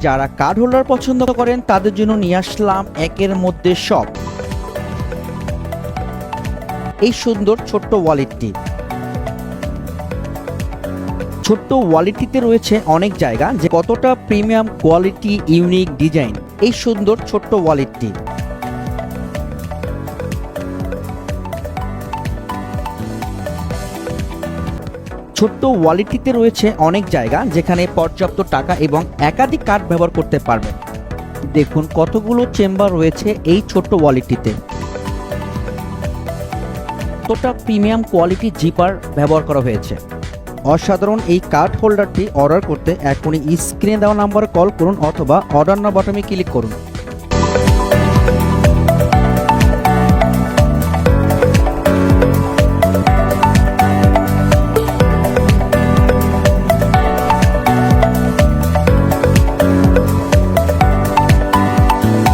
যারা card holder পছন্দ করেন, তাদের জন্য নিয়ে আসলাম একের মধ্যে সব। এই সুন্দর ছোট্ট ওয়ালেটটি। ছোট্ট ওয়ালেটটিতে রয়েছে অনেক জায়গা যে কতটা প্রিমিয়াম কোয়ালিটি, ইউনিক ডিজাইন। এই সুন্দর ছোট্ট ওয়ালেটটি। ছোট্ট ওয়ালেটটিতে রয়েছে অনেক জায়গা যেখানে পর্যাপ্ত টাকা এবং একাধিক কার্ড ব্যবহার করতে পারবেন দেখুন কতগুলো চেম্বার রয়েছে এই ছোট্ট ওয়ালেটটিতে কতটা প্রিমিয়াম কোয়ালিটি জিপার ব্যবহার করা হয়েছে। অসাধারণ এই কার্ড হোল্ডারটি অর্ডার করতে এখনই স্ক্রিনে দেওয়া নাম্বারে কল করুন অথবা অর্ডার না বাটনে ক্লিক করুন।